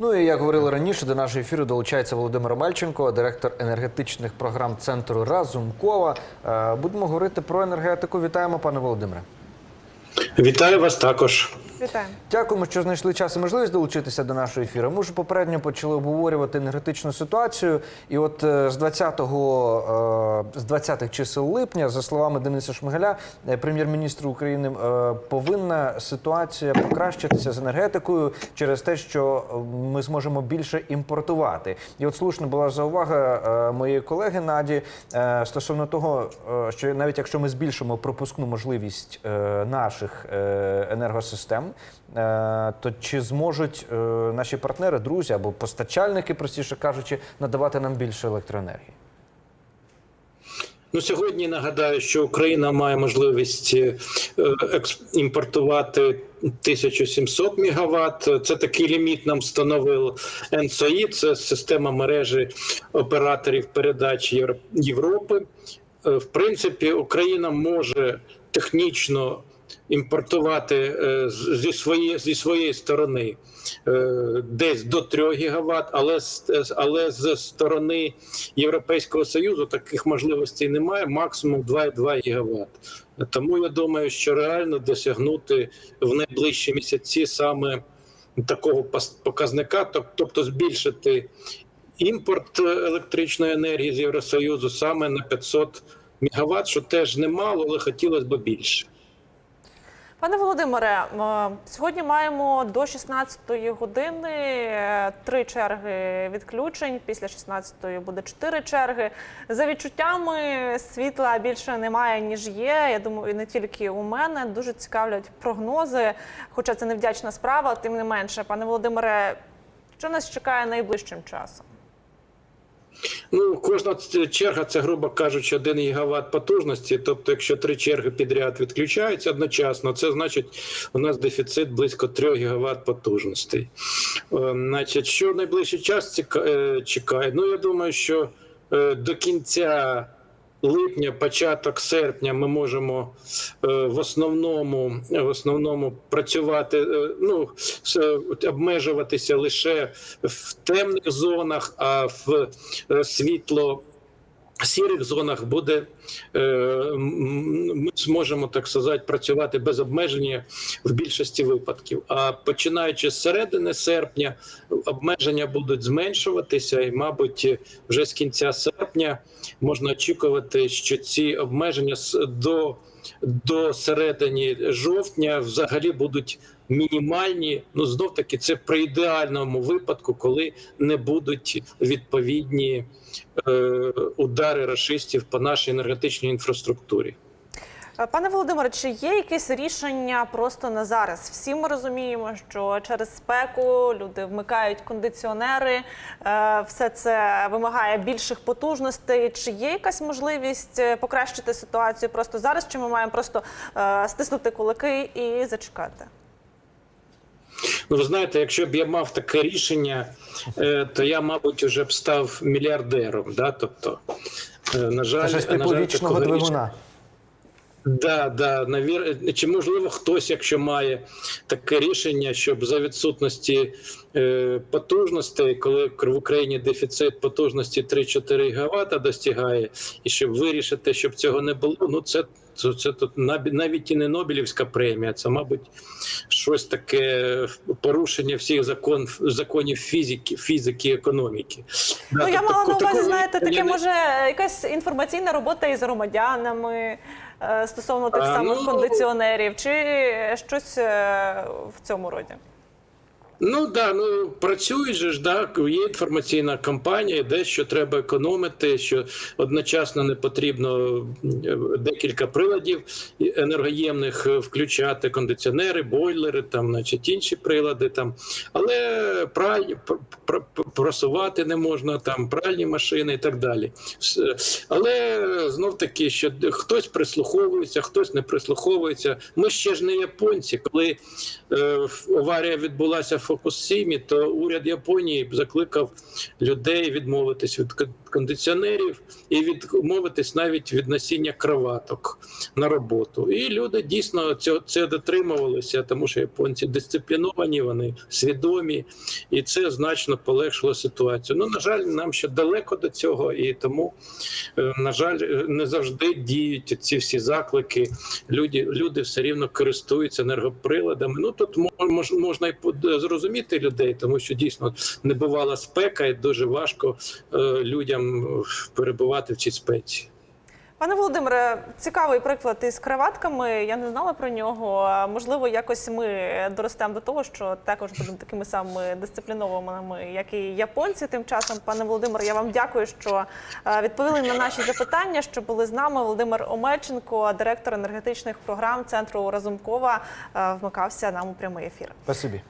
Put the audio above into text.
Ну і як говорили раніше, до нашого ефіру долучається Володимир Мальченко, директор енергетичних програм центру Разумкова. Е, Будемо говорити про енергетику. Вітаємо, пане Володимире. Вітаю вас також. Вітаємо. Дякуємо, що знайшли час і можливість долучитися до нашого ефіру. Ми вже попередньо почали обговорювати енергетичну ситуацію. І от е, з 20-го, е, з 20-х чисел липня, за словами Дениса Шмигаля, е, прем'єр-міністр України, повинна ситуація покращитися з енергетикою через те, що ми зможемо більше імпортувати. І от слушна була заувага моєї колеги Наді стосовно того, що навіть якщо ми збільшимо пропускну можливість наших енергосистем, е, то чи зможуть е, наші партнери, друзі або постачальники, простіше кажучи, надавати нам більше електроенергії? Ну сьогодні нагадаю, що Україна має можливість е, імпортувати 1700 мегаватт. Це такий ліміт нам встановив НСОІ, це система мережі операторів передач Євро- Європи. В принципі, Україна може технічно імпортувати е, зі своєї зі своєї сторони е, десь до 3 гігават, але але з сторони Європейського союзу таких можливостей немає. Максимум 2,2 гігават. Тому я думаю, що реально досягнути в найближчі місяці саме такого показника, тобто збільшити імпорт е, електричної енергії з Євросоюзу саме на 500 мегаватт, що теж немало, але хотілося б більше. Пане Володимире, сьогодні маємо до 16-ї години е, три черги відключень. Після 16-ї буде чотири черги. За відчуттями світла більше немає ніж є. Я думаю, і не тільки у мене дуже цікавлять прогнози. Хоча це невдячна справа, тим не менше, пане Володимире, що нас чекає найближчим часом? Ну, кожна черга це, грубо кажучи, 1 гігават потужності. Тобто, якщо три черги підряд відключаються одночасно, це значить у нас дефіцит близько 3 гігават потужностей. Е, Значить, що найближчий час е, чекає? Ну, я думаю, що е, до кінця. Липня, початок серпня, ми можемо е, в основному в основному працювати, е, ну с- обмежуватися лише в темних зонах, а в е, світло. Сірих зонах буде е, ми зможемо так сказати працювати без обмеження в більшості випадків. А починаючи з середини серпня, обмеження будуть зменшуватися, і, мабуть, вже з кінця серпня можна очікувати, що ці обмеження до, до середини жовтня взагалі будуть мінімальні. Ну знов таки, це при ідеальному випадку, коли не будуть відповідні е, удари рашистів по нашій енергетичній інфраструктурі. Е, Пане Володимире, чи є якесь рішення просто на зараз? Всі ми розуміємо, що через спеку люди вмикають кондиціонери, е, все це вимагає більших потужностей. Чи є якась можливість е, покращити ситуацію просто зараз? Чи ми маємо просто стиснути кулаки і зачекати? Ну, ви знаєте, якщо б я мав таке рішення, е, то я, мабуть, вже б став мільярдером. Да? Тобто, е, на жаль, Це на типу жаль, вічного такого рішення-. Да, да, навір... Чи можливо хтось, якщо має таке рішення, щоб за відсутності е, потужностей, коли в Україні дефіцит потужності 3-4 ГВт достигає, і щоб вирішити, щоб цього не було, ну це, це, це тут навіть і не Нобелівська премія, це, мабуть, щось таке порушення всіх закон, законів фізики, фізики, економіки. Да, Ну я тобто мала на увазі, знаєте, таке може якась інформаційна робота із громадянами е, стосовно тих А, самих ну, кондиціонерів, чи щось е, в цьому роді. Ну да, ну працюють же ж, да, є інформаційна кампанія, дещо треба економити, що одночасно не потрібно е, декілька приладів енергоємних е, включати, кондиціонери, бойлери, там, значить, інші прилади там. Але праль, пр- пр- пр- просувати не можна, там пральні машини і так далі. Але знов таки, що хтось прислуховується, хтось не прислуховується. Ми ще ж не японці, коли е, аварія відбулася в Фокусімі, то уряд Японії закликав людей відмовитись від кондиціонерів і відмовитись навіть від носіння кроваток на роботу. І люди дійсно цього це дотримувалися, тому що японці дисципліновані, вони свідомі, і це значно полегшило ситуацію. Ну на жаль, нам ще далеко до цього, і тому, е, на жаль, не завжди діють ці всі заклики. Люди, люди все рівно користуються енергоприладами. Ну тут мо- мож, можна і зрозуміти людей, тому що дійсно небувала спека, і дуже важко е, людям е, перебувати в цій спеці. Пане Володимире, цікавий приклад із краватками. Я не знала про нього. Можливо, якось ми доростемо до того, що також будемо такими самими дисциплінованими, як і японці. Тим часом, пане Володимире, я вам дякую, що е, відповіли на наші запитання. Що були з нами. Володимир Омельченко, директор енергетичних програм центру Разумкова, е, вмикався нам у прямий ефір. Спасибі.